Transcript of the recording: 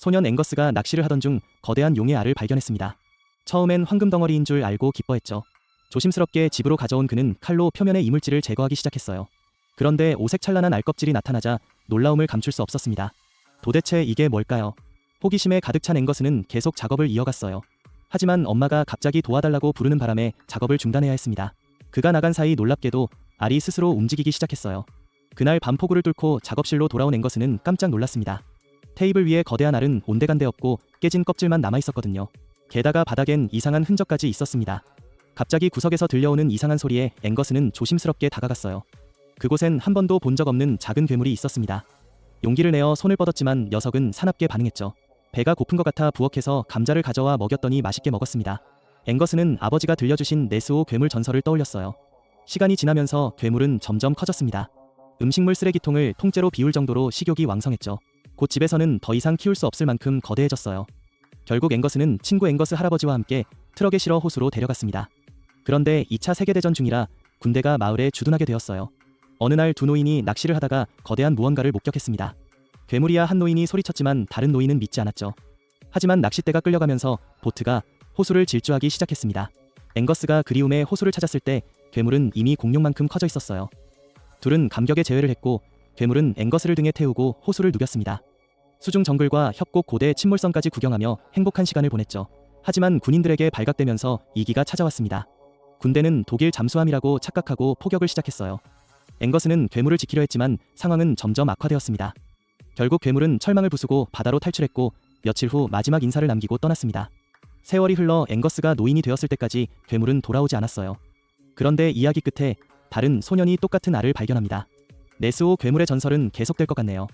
소년 앵거스가 낚시를 하던 중 거대한 용의 알을 발견했습니다. 처음엔 황금 덩어리인 줄 알고 기뻐했죠. 조심스럽게 집으로 가져온 그는 칼로 표면의 이물질을 제거하기 시작했어요. 그런데 오색 찬란한 알껍질이 나타나자 놀라움을 감출 수 없었습니다. 도대체 이게 뭘까요? 호기심에 가득 찬 앵거스는 계속 작업을 이어갔어요. 하지만 엄마가 갑자기 도와달라고 부르는 바람에 작업을 중단해야 했습니다. 그가 나간 사이 놀랍게도 알이 스스로 움직이기 시작했어요. 그날 밤 폭우를 뚫고 작업실로 돌아온 앵거스는 깜짝 놀랐습니다. 테이블 위에 거대한 알은 온데간데 없고 깨진 껍질만 남아 있었거든요. 게다가 바닥엔 이상한 흔적까지 있었습니다. 갑자기 구석에서 들려오는 이상한 소리에 앵거스는 조심스럽게 다가갔어요. 그곳엔 한 번도 본 적 없는 작은 괴물이 있었습니다. 용기를 내어 손을 뻗었지만 녀석은 사납게 반응했죠. 배가 고픈 것 같아 부엌에서 감자를 가져와 먹였더니 맛있게 먹었습니다. 앵거스는 아버지가 들려주신 네스호 괴물 전설을 떠올렸어요. 시간이 지나면서 괴물은 점점 커졌습니다. 음식물 쓰레기통을 통째로 비울 정도로 식욕이 왕성했죠. 곧 집에서는 더 이상 키울 수 없을 만큼 거대해졌어요. 결국 앵거스는 친구 앵거스 할아버지와 함께 트럭에 실어 호수로 데려갔습니다. 그런데 2차 세계대전 중이라 군대가 마을에 주둔하게 되었어요. 어느 날 두 노인이 낚시를 하다가 거대한 무언가를 목격했습니다. 괴물이야 한 노인이 소리쳤지만 다른 노인은 믿지 않았죠. 하지만 낚싯대가 끌려가면서 보트가 호수를 질주하기 시작했습니다. 앵거스가 그리움에 호수를 찾았을 때 괴물은 이미 공룡만큼 커져 있었어요. 둘은 감격에 제외를 했고 괴물은 앵거스를 등에 태우고 호수를 누볐습니다. 수중 정글과 협곡 고대 침몰선까지 구경하며 행복한 시간을 보냈죠. 하지만 군인들에게 발각되면서 이기가 찾아왔습니다. 군대는 독일 잠수함이라고 착각하고 포격을 시작했어요. 앵거스는 괴물을 지키려 했지만 상황은 점점 악화되었습니다. 결국 괴물은 철망을 부수고 바다로 탈출했고 며칠 후 마지막 인사를 남기고 떠났습니다. 세월이 흘러 앵거스가 노인이 되었을 때까지 괴물은 돌아오지 않았어요. 그런데 이야기 끝에 다른 소년이 똑같은 알을 발견합니다. 네스호 괴물의 전설은 계속될 것 같네요.